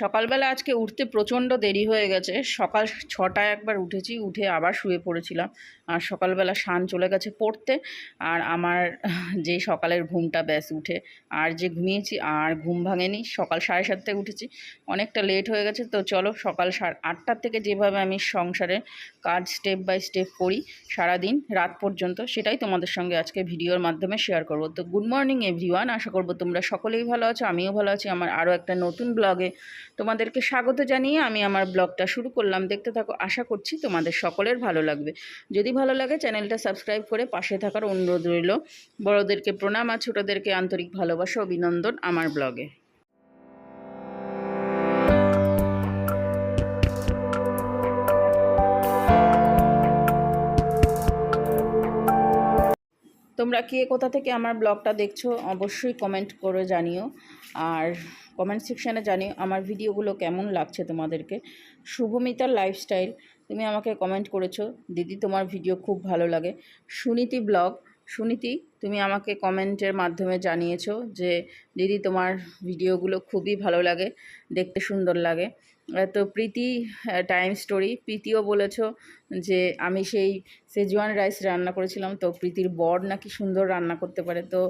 সকালবেলা আজকে উঠতে প্রচণ্ড দেরি হয়ে গেছে। সকাল ছটায় একবার উঠেছি, উঠে আবার শুয়ে পড়েছিলাম। আর সকালবেলা শান চলে গেছে পড়তে। আর আমার যে সকালের ঘুমটা ব্যাস উঠে। আর যে ঘুমিয়েছি, আর ঘুম ভাঙেনি। সকাল সাড়ে সাতটায় উঠেছি। অনেকটা লেট হয়ে গেছে। তো চলো সকাল সাড়ে আটটার থেকে যেভাবে আমি সংসারে কাজ স্টেপ বাই স্টেপ করি সারাদিন, রাত পর্যন্ত, সেটাই তোমাদের সঙ্গে আজকে ভিডিওর মাধ্যমে শেয়ার করব। তো গুড মর্নিং এভরিওয়ান আশা করব তোমরা সকলেই ভালো আছো, আমিও ভালো আছি। আমার আরও একটা নতুন ব্লগে তোমাদেরকে স্বাগত জানিয়ে আমি আমার ব্লগটা শুরু করলাম। দেখতে থাকো, আশা করছি তোমাদের সকলের ভালো লাগবে। যদি ভালো লাগে, চ্যানেলটা সাবস্ক্রাইব করে পাশে থাকার অনুরোধ রইল। বড়োদেরকে প্রণাম আর ছোটোদেরকে আন্তরিক ভালোবাসা, অভিনন্দন আমার ব্লগে। তোমরা কে কোথা থেকে আমার ব্লগটা দেখছ, অবশ্যই কমেন্ট করে জানিও। আর কমেন্ট সেকশানে জানিও আমার ভিডিওগুলো কেমন লাগছে তোমাদেরকে। শুভমিতার লাইফস্টাইল তুমি আমাকে কমেন্ট করেছ, দিদি তোমার ভিডিও খুব ভালো লাগে। সুনীতি ব্লগ, সুনীতি, তুমি আমাকে কমেন্টের মাধ্যমে জানিয়েছো যে, দিদি তোমার ভিডিওগুলো খুবই ভালো লাগে, দেখতে সুন্দর লাগে। তো প্রীতি টাইম স্টোরি প্রীতিও বলেছ যে, আমি সেই সেজওয়ান রাইস রান্না করেছিলাম, তো প্রীতির বর নাকি সুন্দর রান্না করতে পারে। তো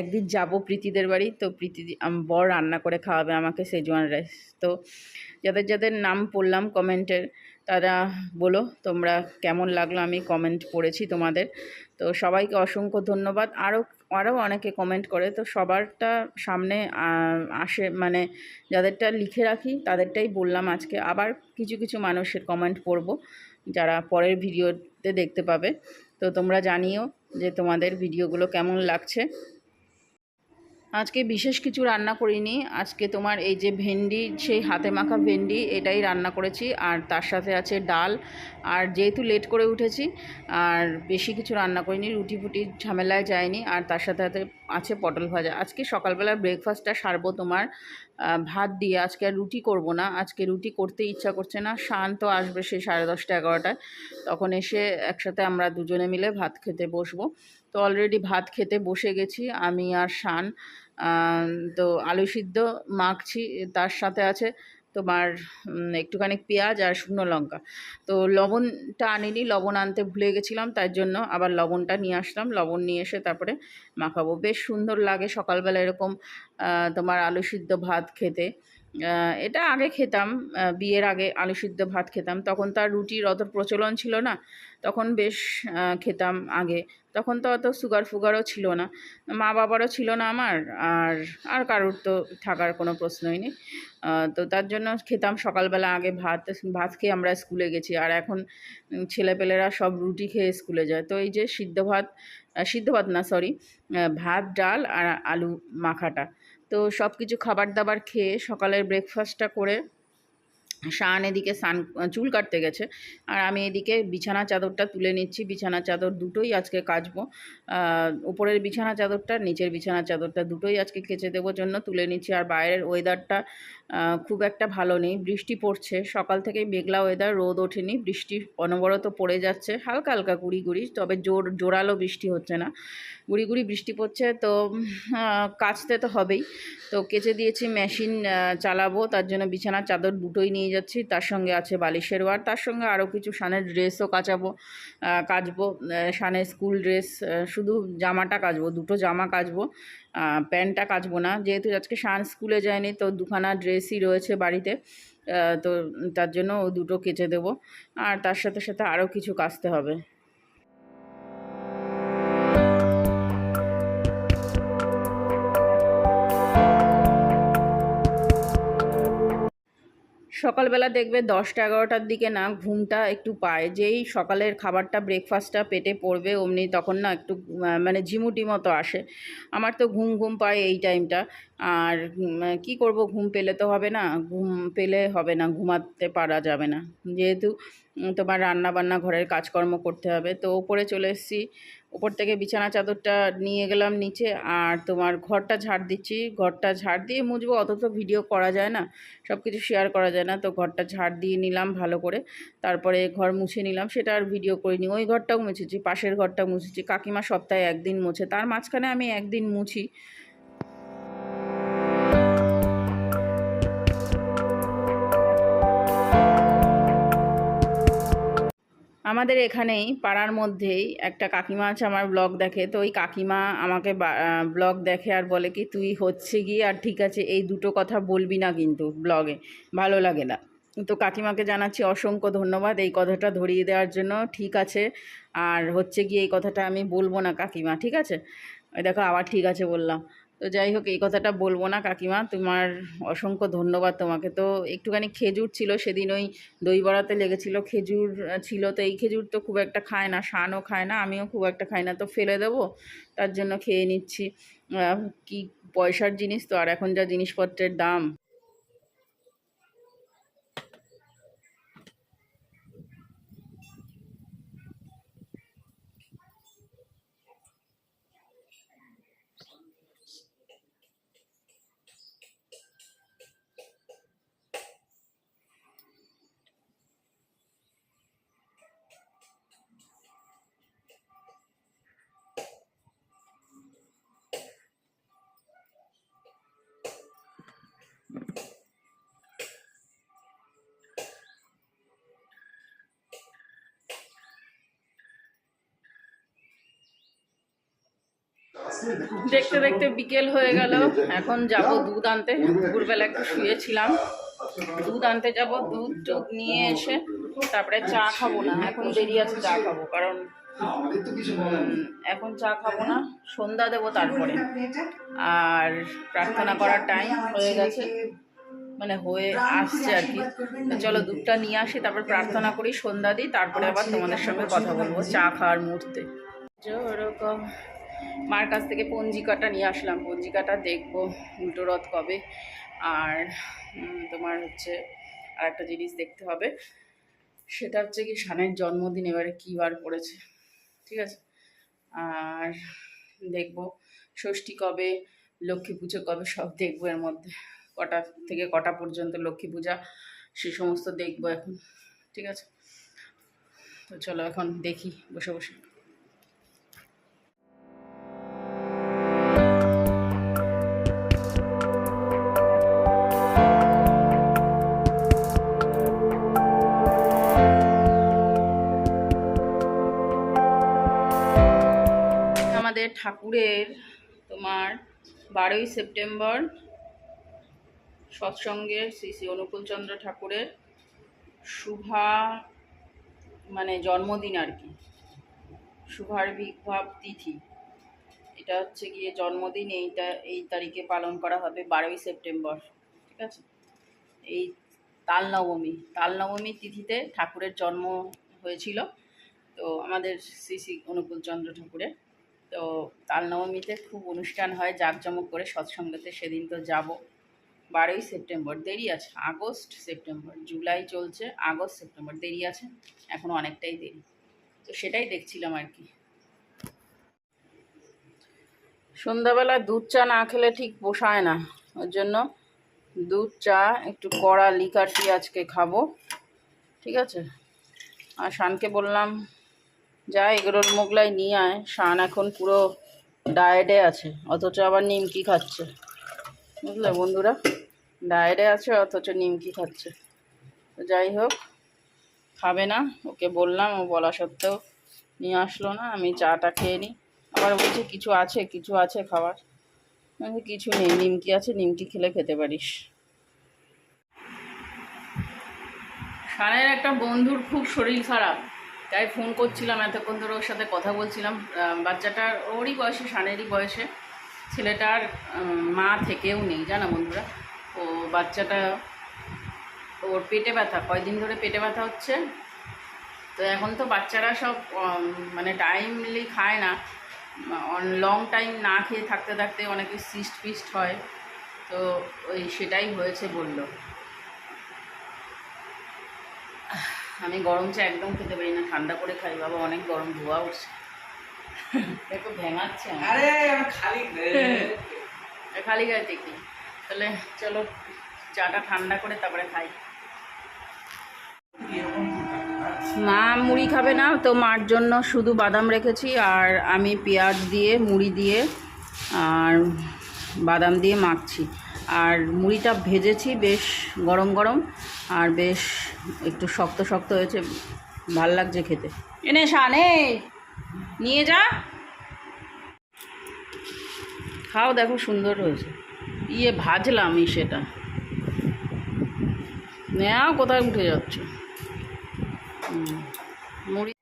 একদিন যাব প্রীতিদের বাড়ি, তো প্রীতি বর রান্না করে খাওয়াবে আমাকে সেজওয়ান রাইস তো যাদের যাদের নাম পড়লাম কমেন্টের, তারা বলো তোমরা কেমন লাগল? আমি কমেন্ট পড়েছি তোমাদের। তো সবাইকে অসংখ্য ধন্যবাদ। আরও আরও অনেকে কমেন্ট করে। তো সবারটা সামনে আসে মানে যাদেরটা লিখে রাখি তাদেরটাই বললাম আজকে। আবার কিছু কিছু মানুষের কমেন্ট পড়ব, যারা পরের ভিডিওতে দেখতে পাবে। তো তোমরা জানিও যে তোমাদের ভিডিওগুলো কেমন লাগছে। আজকে বিশেষ কিছু রান্না করিনি। আজকে তোমার এই যে ভেন্ডি, সেই হাতে মাখা ভেন্ডি, এটাই রান্না করেছি। আর তার সাথে আছে ডাল। আর যেহেতু লেট করে উঠেছি, আর বেশি কিছু রান্না করিনি, রুটি ফুটি ঝামেলায় যায়নি আর তার সাথে সাথে আছে পটল ভাজা। আজকে সকালবেলা ব্রেকফাস্টটা সারবো তোমার। ভাত দিয়ে। আজকে আর রুটি করব না। আজকে রুটি করতে ইচ্ছা করছে না। শান্ত আসবে সেই সাড়ে দশটা এগারোটায়। তখন এসে একসাথে আমরা দুজনে মিলে ভাত খেতে বসবো। তো অলরেডি ভাত খেতে বসে গেছি। আমি আর শান। তো আলু সিদ্ধ মাখছি, তার সাথে আছে তোমার একটুখানি পেঁয়াজ আর শুকনো লঙ্কা। তো লবণটা আনিনি, লবণ আনতে ভুলে গেছিলাম তার জন্য আবার লবণটা নিয়ে আসলাম। লবণ নিয়ে এসে তারপরে মাখাবো। বেশ সুন্দর লাগে সকালবেলা এরকম তোমার আলু সিদ্ধ ভাত খেতে। এটা আগে খেতাম বিয়ের আগে আলু সিদ্ধ ভাত খেতাম। তখন তো আর রুটির অত প্রচলন ছিল না। তখন বেশ খেতাম আগে। তখন তো অত সুগার ফুগারও ছিল না। মা বাবারও ছিল না আমার, আর আর কারোর তো থাকার কোনো প্রশ্নই নেই। তো তার জন্য খেতাম সকালবেলা আগে ভাত ভাত খেয়ে আমরা স্কুলে গেছি। আর এখন ছেলেপেলেরা সব রুটি খেয়ে স্কুলে যায়। তো এই যে সিদ্ধ ভাত সিদ্ধ ভাত না, সরি ভাত, ডাল আর আলু মাখাটা। তো সব কিছু খাবার দাবার খেয়ে সকালের ব্রেকফাস্টটা করে শান এদিকে সান চুল কাটতে গেছে। আর আমি এদিকে বিছানা চাদরটা তুলে নিচ্ছি। বিছানা চাদর দুটোই আজকে কাচবো। উপরের বিছানা চাদরটা, নিচের বিছানা চাদরটা দুটোই আজকে কেচে দেবো জন্য তুলে নিচ্ছি। আর বাইরের ওয়েদারটা খুব একটা ভালো নেই। বৃষ্টি পড়ছে। সকাল থেকেই মেঘলা ওয়েদার, রোদ ওঠেনি। বৃষ্টি অনবরত পড়ে যাচ্ছে। হালকা হালকা গুড়ি গুড়ি, তবে জোর, জোরালো বৃষ্টি হচ্ছে না। গুড়ি গুড়ি বৃষ্টি পড়ছে তো কাচতে তো হবেই। তো কেচে দিয়েছি, মেশিন চালাবো। তার জন্য বিছানার চাদর দুটোই নিয়ে যাচ্ছি, তার সঙ্গে আছে বালিশের ওয়ার, তার সঙ্গে আরও কিছু সানের ড্রেসও কাচাবো কাচবো সানে স্কুল ড্রেস শুধু জামাটা কাচবো, দুটো জামা কাচবো প্যান্টটা কাচবো না, যেহেতু আজকে সান স্কুলে যায়নি, তো দুখানা ড্রেসই রয়েছে বাড়িতে তো তার জন্য ও দুটো কেচে দেবো, আর তার সাথে সাথে আরও কিছু কাচতে হবে। সকালবেলা দেখবে দশটা, এগারোটার দিকে না ঘুমটা একটু পায়। যেই সকালের খাবারটা ব্রেকফাস্টটা পেটে পড়বে, অমনি তখন না একটু মানে ঝিমুটি মতো আসে। আমার তো ঘুম ঘুম পায় এই টাইমটা আর কি করব, ঘুম পেলে তো হবে না, ঘুম পেলে হবে না, ঘুমাতে পারা যাবে না। যেহেতু তোমার রান্না বান্না ঘরের কাজকর্ম করতে হবে, তো ওপরে চলে এসেছি। ওপর থেকে বিছানা চাদরটা নিয়ে গেলাম নিচে আর তোমার ঘরটা ঝাড় দিচ্ছি। ঘরটা ঝাড় দিয়ে মুছবো অত তো ভিডিও করা যায় না সব কিছু শেয়ার করা যায় না। তো ঘরটা ঝাড় দিয়ে নিলাম ভালো করে, তারপরে ঘর মুছে নিলাম, সেটা আর ভিডিও করিনি। ওই ঘরটাও মুছেছি, পাশের ঘরটা মুছেছি, কাকিমা সপ্তাহে একদিন মুছে, তার মাঝখানে আমি একদিন মুছি। আমাদের এখানেই, পাড়ার মধ্যেই একটা কাকিমা আছে আমার ব্লগ দেখে। তো ওই কাকিমা আমাকে ব্লগ দেখে আর বলে কি, তুই হচ্ছে গিয়ে আর ঠিক আছে, এই দুটো কথা বলবি না কিন্তু ব্লগে, ভালো লাগে না। তো কাকিমাকে জানাচ্ছি অসংখ্য ধন্যবাদ এই কথাটা ধরিয়ে দেওয়ার জন্য, ঠিক আছে, আর হচ্ছে গিয়ে এই কথাটা আমি বলব না কাকিমা, ঠিক আছে? ওই দেখো আবার ঠিক আছে বললাম। তো যাই হোক, এই কথাটা বলব না কাকিমা। তোমার অসংখ্য ধন্যবাদ তোমাকে। তো একটুখানি খেজুর ছিল, সেদিন ওই দই বড়াতে লেগেছিল, খেজুর ছিল। তো এই খেজুর তো খুব একটা খায় না, শানও খায় না, আমিও খুব একটা খাই না। তো ফেলে দেবো, তার জন্য খেয়ে নিচ্ছি। কি পয়সার জিনিস তো, আর এখন যা জিনিসপত্রের দাম। দেখতে দেখতে বিকেল হয়ে গেল। এখন যাব দুধ আনতে। দুপুরবেলা একটু শুয়েছিলাম। দুধ আনতে যাব, দুধ টুধ নিয়ে এসে তারপরে চা খাব না। এখন দেরি আছে, চা খাব। কারণ এখন চা খাব না। সন্ধ্যা দেবো তারপরে। আর প্রার্থনা করার টাইম হয়ে গেছে। মানে হয়ে আসছে আর কি। চলো দুধটা নিয়ে আসি, তারপর প্রার্থনা করি, সন্ধ্যা দিই, তারপরে আবার তোমাদের সঙ্গে কথা বলব চা খাওয়ার মুহূর্তে। ওরকম মার কাছ থেকে পঞ্জিকাটা নিয়ে আসলাম। পঞ্জিকাটা দেখব উল্টো রথ কবে। আর তোমার হচ্ছে আর একটা জিনিস দেখতে হবে। সেটা হচ্ছে কি সানের জন্মদিন এবারে কী বার পড়েছে। ঠিক আছে? আর দেখব ষষ্ঠী কবে, লক্ষ্মী পুজো কবে, সব দেখব এর মধ্যে। কটা থেকে কটা পর্যন্ত লক্ষ্মী পূজা, সে সমস্ত দেখব এখন। ঠিক আছে? তো চলো এখন দেখি, বসে বসে। আমাদের ঠাকুরের তোমার বারোই সেপ্টেম্বর সৎসঙ্গের শ্রী শ্রী অনুকূলচন্দ্র ঠাকুরের শুভা মানে জন্মদিন আর কি শুভার বিভাব তিথি। এটা হচ্ছে গিয়ে জন্মদিন, এইটা, এই তারিখে পালন করা হবে বারোই সেপ্টেম্বর, ঠিক আছে? এই তাল নবমী তাল নবমী তিথিতে ঠাকুরের জন্ম হয়েছিল। তো আমাদের শ্রী শ্রী অনুকূলচন্দ্র ঠাকুরের তো তাল নবমীতে খুব অনুষ্ঠান হয়, জাঁকজমক করে সৎসঙ্গতে সেদিন তো যাব। বারোই সেপ্টেম্বর, দেরি আছে। আগস্ট সেপ্টেম্বর, জুলাই চলছে, আগস্ট সেপ্টেম্বর, দেরি আছে। এখন অনেকটাই দেরি। তো সেটাই দেখছিলাম আর কি। সন্ধ্যাবেলা দুধ চা না খেলে ঠিক পোষায় না। ওর জন্য দুধ, চা, একটু কড়া, লিকার টি আজকে খাব। ঠিক আছে? আর শানকে বললাম যা এগরোল মোগলাই নিয়ে আয়। শান এখন পুরো ডায়েটে আছে, অথচ আবার নিমকি খাচ্ছে। বুঝলে বন্ধুরা? ডায়েটে আছে, অথচ নিমকি খাচ্ছে। তো যাই হোক, খাবে না, ওকে বললাম, ও বলা সত্ত্বেও নিয়ে আসলো না, আমি চাটা খেয়ে নিই। আবার বলছে, কিছু আছে কিছু আছে খাবার? আমি কিছু নেই, নিমকি আছে, নিমকি খেলে খেতে পারিস। শানের একটা বন্ধুর খুব শরীর খারাপ। তাই ফোন করছিলাম এতক্ষণ ধরে ওর সাথে কথা বলছিলাম। বাচ্চাটার, ওরই বয়সে শানেরই বয়সে। ছেলেটার মা থেকেও নেই, জানো বন্ধুরা। ও বাচ্চাটা, ওর পেটে ব্যথা, কয়দিন ধরে পেটে ব্যথা হচ্ছে। তো এখন তো বাচ্চারা সব মানে টাইমলি খায় না। লং টাইম না খেয়ে থাকতে থাকতে অনেকে সিস্ট পিস্ট হয়। তো ওই সেটাই হয়েছে বলল। আমি গরম চা একদম খেতে পারি না ঠান্ডা করে খাই। বাবা অনেক গরম ধোয়া উঠছে। দেখো ভেঙাচ্ছে আরে খালি খালি গায়ে দেখি তাহলে চলো চাটা ঠান্ডা করে তারপরে খাই। মা মুড়ি খাবে না তো মার জন্য শুধু বাদাম রেখেছি আর আমি পেঁয়াজ দিয়ে মুড়ি দিয়ে আর বাদাম দিয়ে মাখছি। আর মুড়িটা ভেজেছি বেশ গরম গরম, আর বেশ একটু শক্ত শক্ত হয়েছে, ভালো লাগছে খেতে। এনে শানে, নিয়ে যা। খাও, দেখো সুন্দর হয়েছে। ইয়ে ভাজলাম সেটা। নেও, কোথায় উঠে যাচ্ছ? মুড়ি।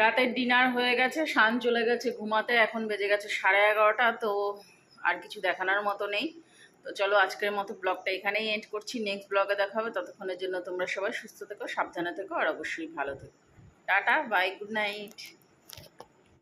রাতের ডিনার হয়ে গেছে, শান চলে গেছে ঘুমাতে, এখন বেজে গেছে সাড়ে এগারোটা, তো আর কিছু দেখানোর মতো নেই। তো চলো আজকের মতো ব্লগটা এখানেই এন্ড করছি। নেক্সট ব্লগে দেখা হবে। ততক্ষণের জন্য তোমরা সবাই সুস্থ থেকো, সাবধানে থেকো, আর অবশ্যই ভালো থেকো। Tata bye good night